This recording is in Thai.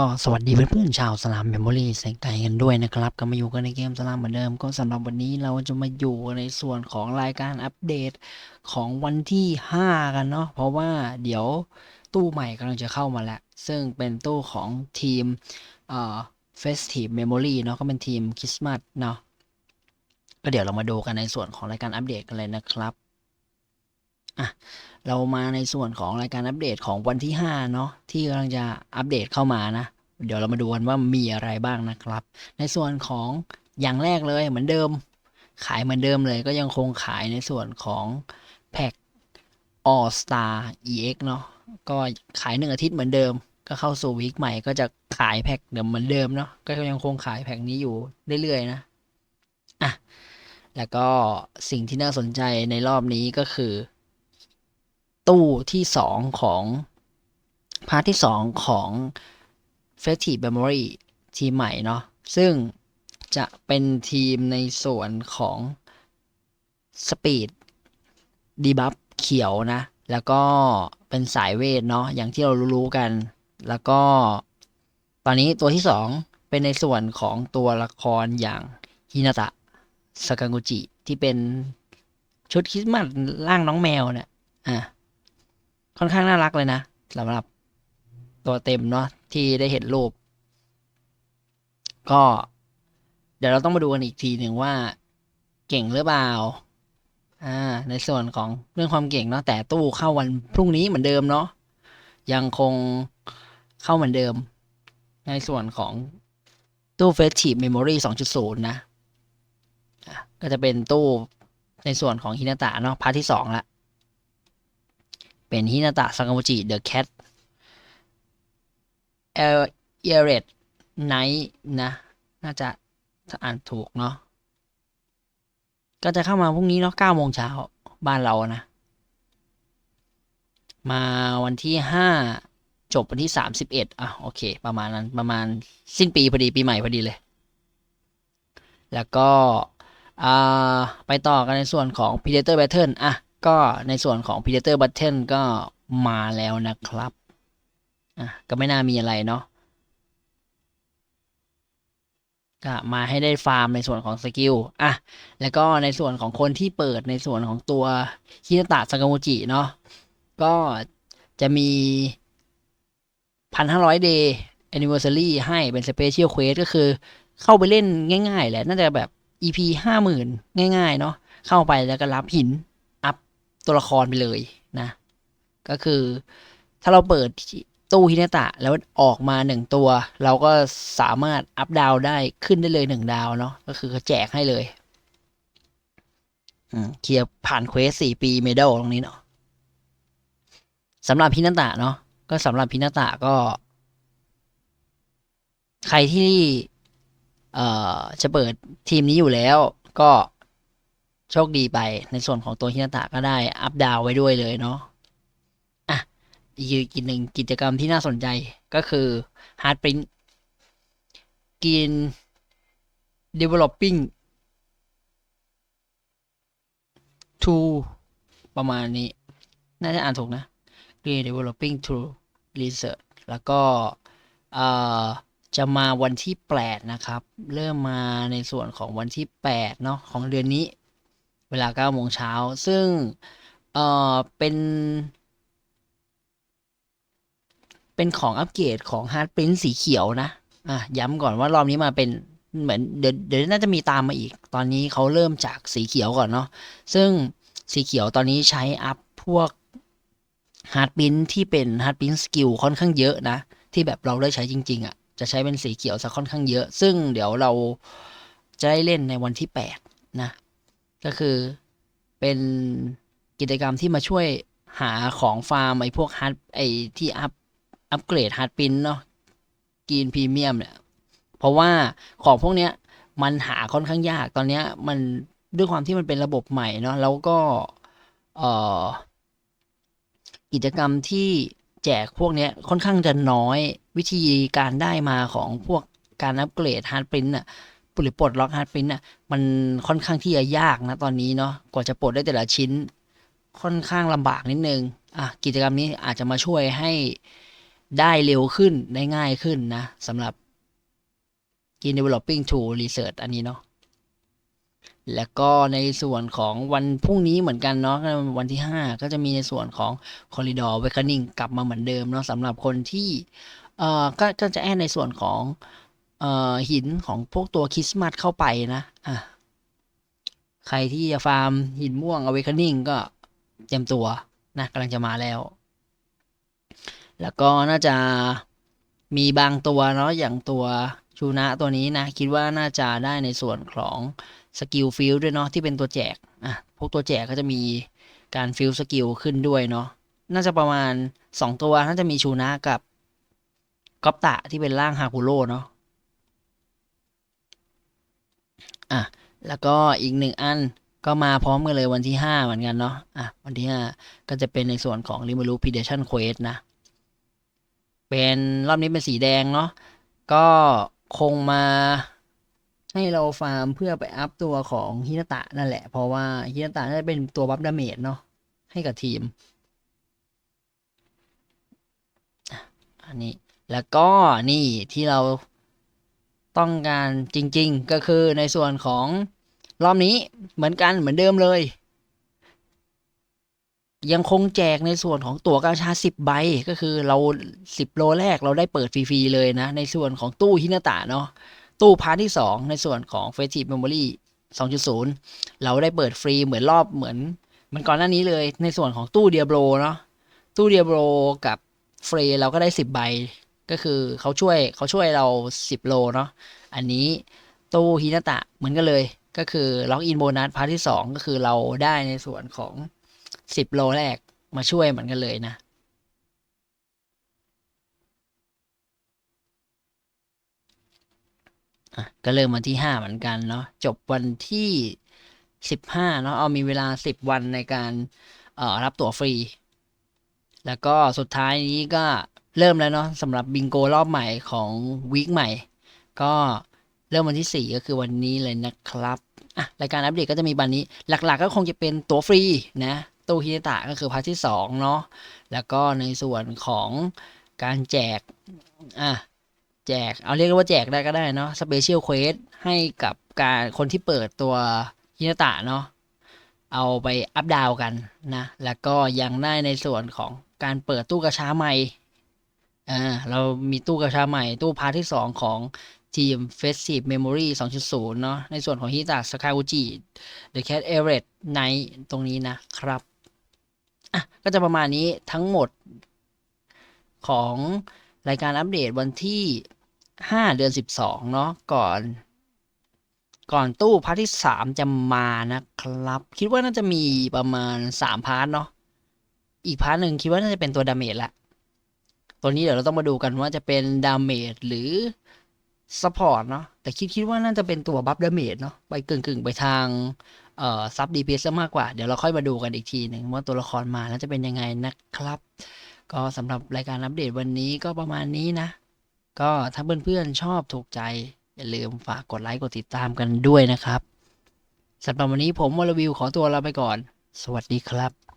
ก็สวัสดีเพื่อนๆชาวสลามเมมโมรี่แสงไกลกันด้วยนะครับก็มาอยู่กันในเกมสลามเหมือนเดิม ก็สำหรับวันนี้เราจะมาอยู่ในส่วนของรายการอัปเดตของวันที่ 5 กันเนาะเพราะว่าเดี๋ยวตู้ใหม่กำลังจะเข้ามาแล้ว ซึ่งเป็นตู้ของทีมเอ่อ Festive Memory เนาะก็เป็นทีมคริสต์มาสเนาะก็เดี๋ยวเรามาดูกันในส่วนของรายการอัปเดตกันเลยนะครับ อะเรามาในส่วนของรายการอัปเดตของวันที่5เนาะที่กำลังจะอัปเดตเข้ามานะ เดี๋ยวเรามาดูกันว่ามีอะไรบ้างนะครับ ในส่วนของอย่างแรกเลยเหมือนเดิม ขายเหมือนเดิมเลยก็ยังคงขายในส่วนของแพ็ก All Star EX เนาะก็ขายหนึ่งอาทิตย์เหมือนเดิม ก็เข้าสู่วีคใหม่ก็จะขายแพ็กเดิมเหมือนเดิมเนาะก็ยังคงขายแพ็กนี้อยู่เรื่อยๆนะอะแล้วก็สิ่งที่น่าสนใจในรอบนี้ก็คือ ตู้ที่สองของ พาร์ทที่สองของ Festive Memory ทีมใหม่เนาะซึ่งจะเป็นทีมในส่วนของ Speed Debuff เขียวนะ แล้วก็เป็นสายเวทเนาะอย่างที่เรารู้ๆกัน แล้วก็ตอนนี้ตัวที่สองเป็นในส่วนของตัวละครอย่างฮินาตะสากากุจิที่เป็นชุดคริสต์มาสร่างน้องแมวเนี่ย อะ ค่อนข้างน่ารักเลยนะสำหรับตัวเต็มเนาะที่ได้เห็นรูป ก็ เดี๋ยวเราต้องมาดูกันอีกทีหนึ่งว่า เก่งหรือเปล่าอ่า ในส่วนของเรื่องความเก่งเนาะแต่ตู้เข้าวันพรุ่งนี้เหมือนเดิมเนาะยังคงเข้าเหมือนเดิม ในส่วนของตู้ Festive Memory 2.0นะอะก็จะเป็นตู้ในส่วนของฮินาตะเนาะพาร์ทที่สองละ เป็นฮินาตะซังามุจิเดอะแคทเอเอเรดไนท์นะ น่าจะถ้าอ่านถูกเนาะก็จะเข้ามาพรุ่งนี้เนาะเก้าโมงเช้าบ้านเรานะ มาวันที่ห้าจบวันที่สามสิบเอ็ดอะโอเค ประมาณนั้นประมาณสิ้นปีพอดีปีใหม่พอดีเลย แล้วก็ไปต่อกันในส่วนของ Predator Battle อะ ก็ในส่วนของ Predator Battle ก็มาแล้วนะครับ อะ ก็ไม่น่ามีอะไรเนาะก็มาให้ได้ฟาร์มในส่วนของสกิล อะ แล้วก็ในส่วนของคนที่เปิดในส่วนของตัวฮินตะซากาโมจิเนาะ ก็จะมีพันห้าร้อยเดย์แอนนิเวอร์ซารีให้เป็นสเปเชียลเควสก็คือเข้าไปเล่นง่าย ๆ แหละ น่าจะแบบ EP ห้าหมื่นง่าย ๆ เนาะ เข้าไปแล้วก็รับหิน ตัวละครไปเลยนะ ก็คือถ้าเราเปิดตู้ฮินาตะแล้วออกมาหนึ่งตัว เราก็สามารถอัพดาวได้ขึ้นได้เลยหนึ่งดาวเนาะก็คือเขาแจกให้เลยเคลียร์ผ่านเควสสี่ปีเมดัลตรงนี้เนาะสำหรับพินาตะเนาะก็สำหรับพินาตะก็ ใครที่ เอ่อจะเปิดทีมนี้อยู่แล้วก็ โชคดีไปในส่วนของตัวฮินาตะก็ได้อัพดาวไว้ด้วยเลยเนาะอะอีกกิจหนึ่งกิจกรรมที่น่าสนใจก็คือ Hard Print กิน Developing to ประมาณนี้ น่าจะอ่านถูกนะ Green Developing to Research แล้วก็เอ่อจะมาวันที่ 8 นะครับ เริ่มมาในส่วนของวันที่ 8 เนาะของเดือนนี้ เวลา9โมงเช้า ซึ่ง เออเป็น เป็นของอัปเกรดของ Hard Print สีเขียวนะ อะ ย้ำก่อนว่ารอบนี้มาเป็นเหมือนเดี๋ยวเดี๋ยวน่าจะมีตามมาอีก ตอนนี้เขาเริ่มจากสีเขียวก่อนเนาะ ซึ่งสีเขียวตอนนี้ใช้อัพพวก Hard Print ที่เป็น Hard Print Skill ค่อนข้างเยอะนะ ที่แบบเราได้ใช้จริง ๆอะจะใช้เป็นสีเขียวซะค่อนข้างเยอะ ซึ่งเดี๋ยวเราจะได้เล่นในวันที่ 8 นะ ก็คือเป็นกิจกรรมที่มาช่วยหาของฟาร์มไอ้พวกฮาร์ดไอ้ที่อัพอัปเกรดฮาร์ดปินเนาะกินพรีเมียมเนี่ย เพราะว่าของพวกเนี้ยมันหาค่อนข้างยากตอนเนี้ยมันด้วยความที่มันเป็นระบบใหม่เนาะแล้วก็เอ่อกิจกรรมที่แจกพวกเนี้ยค่อนข้างจะน้อยวิธีการได้มาของพวกการอัปเกรดฮาร์ดปินอะ หรือปลดล็อกฮาร์ดปินอะมันค่อนข้างที่จะยากนะตอนนี้เนาะกว่าจะปลดได้แต่ละชิ้น ค่อนข้างลำบากนิดนึงอะกิจกรรมนี้อาจจะมาช่วยให้ได้เร็วขึ้นได้ง่ายขึ้นนะสำหรับ Green Developing Tool Research อันนี้เนาะแล้วก็ในส่วนของวันพรุ่งนี้เหมือนกันเนาะวันที่ 5 ก็จะมีในส่วนของ Corridor Awakening กลับมาเหมือนเดิมเนาะสำหรับคนที่เอ่อก็ก็จะแอดในส่วนของ เอ่อหินของพวกตัวคริสต์มาสเข้าไปนะอะใครที่จะฟาร์มหินม่วง Awakening ก็เตรียมตัวนะกำลังจะมาแล้ว แล้วก็น่าจะมีบางตัวเนาะอย่างตัวชูนะตัวนี้นะ คิดว่าน่าจะได้ในส่วนของสกิลฟิลด้วยเนาะที่เป็นตัวแจกอะพวกตัวแจกก็จะมีการฟิลสกิลขึ้นด้วยเนาะน่าจะประมาณสองตัวน่าจะมีชูนะกับก๊อปตะที่เป็นร่างฮาคุโร่เนาะ อะแล้วก็อีกหนึ่งอันก็มาพร้อมกันเลยวันที่ห้าเหมือนกันเนาะอะวันที่ห้าก็จะเป็นในส่วนของ r i m a r u Predation Quest นะ เป็นรอบนี้เป็นสีแดงเนาะก็คงมาให้เราฟาร์มเพื่อไปอัพตัวของฮินาตะนั่นแหละ เพราะว่าฮินาตะน่าจะเป็นตัวบัฟดาเมจเนาะให้กับทีม อันนี้แล้วก็นี่ที่เรา ต้องการจริง ๆ ก็คือในส่วนของรอบนี้เหมือนกันเหมือนเดิมเลย ยังคงแจกในส่วนของตั๋วกาชาสิบใบ ก็คือเราสิบโลแรกเราได้เปิดฟรีๆเลยนะ ในส่วนของตู้ฮินาตะเนาะตู้พาร์ทที่สองในส่วนของ f e s t i v e Memory 2.0 เราได้เปิดฟรีเหมือนรอบเหมือนเหมันก่อนหน้านี้เลย ในส่วนของตู้เดียโบรเนาะตู้เดียโบรกับเฟรเราก็ได้สิบใบ ก็คือเขาช่วยเขาช่วยเราสิบโลเนาะอันนี้ตู้ฮินาตะเหมือนกันเลยก็คือล็อกอินโบนัสพาร์ทที่สองก็คือเราได้ในส่วนของสิบโลแรกมาช่วยเหมือนกันเลยนะอะก็เริ่มวันที่ห้าเหมือนกันเนาะจบวันที่สิบห้าเนาะเอามีเวลาสิบวันในการเอ่อรับตั๋วฟรี แล้วก็สุดท้ายนี้ก็ เริ่มแล้วเนาะสำหรับบิงโกรอบใหม่ของวีคใหม่ ก็เริ่มวันที่สี่ก็คือวันนี้เลยนะครับอะรายการอัปเดตก็จะมีบันนี้ หลักๆ ก็คงจะเป็นตั๋วฟรีนะตู้ฮิตะก็คือพาร์ทที่สองเนาะแล้วก็ในส่วนของการแจกอะแจก เอาเรียกว่าแจกได้ก็ได้เนาะสเปเชียลเควสให้กับการคนที่เปิดตัวฮิตะเนาะเอาไปอัพดาวกันนะ แล้วก็ยังได้ในส่วนของการเปิดตู้กระช้าใหม่ อ่าเรามีตู้กระช้าใหม่ตู้พาร์ทที่สองของทีม Festive Memory 2.0 เนาะในส่วนของฮิตะสกายอุจิ The Cat e r e t Night ตรงนี้นะครับอะก็จะประมาณนี้ทั้งหมดของรายการอัปเดตวันที่ 5 เดือน 12 เนาะก่อน ก่อนตู้พาร์ทที่ 3 จะมานะครับ คิดว่าน่าจะมีประมาณ 3 พาร์ทเนาะอีกพาร์ทหนึ่งคิดว่าน่าจะเป็นตัวดาเมจละ ตัวนี้เดี๋ยวเราต้องมาดูกันว่าจะเป็นดาเมจหรือซัพพอร์ตเนาะแต่คิดคิดว่าน่าจะเป็นตัวบัฟดาเมจเนาะไปกึ่งกึ่งๆไปทางเอ่อซับดีพีซมากกว่า เดี๋ยวเราค่อยมาดูกันอีกทีหนึ่งว่าตัวละครมาแล้วจะเป็นยังไงนะครับ ก็สำหรับรายการอัปเดตวันนี้ก็ประมาณนี้นะ ก็ถ้าเพื่อนๆชอบถูกใจ อย่าลืมฝากกดไลค์กดติดตามกันด้วยนะครับสำหรับวันนี้ผมวอลวิวขอตัวลาไปก่อน สวัสดีครับ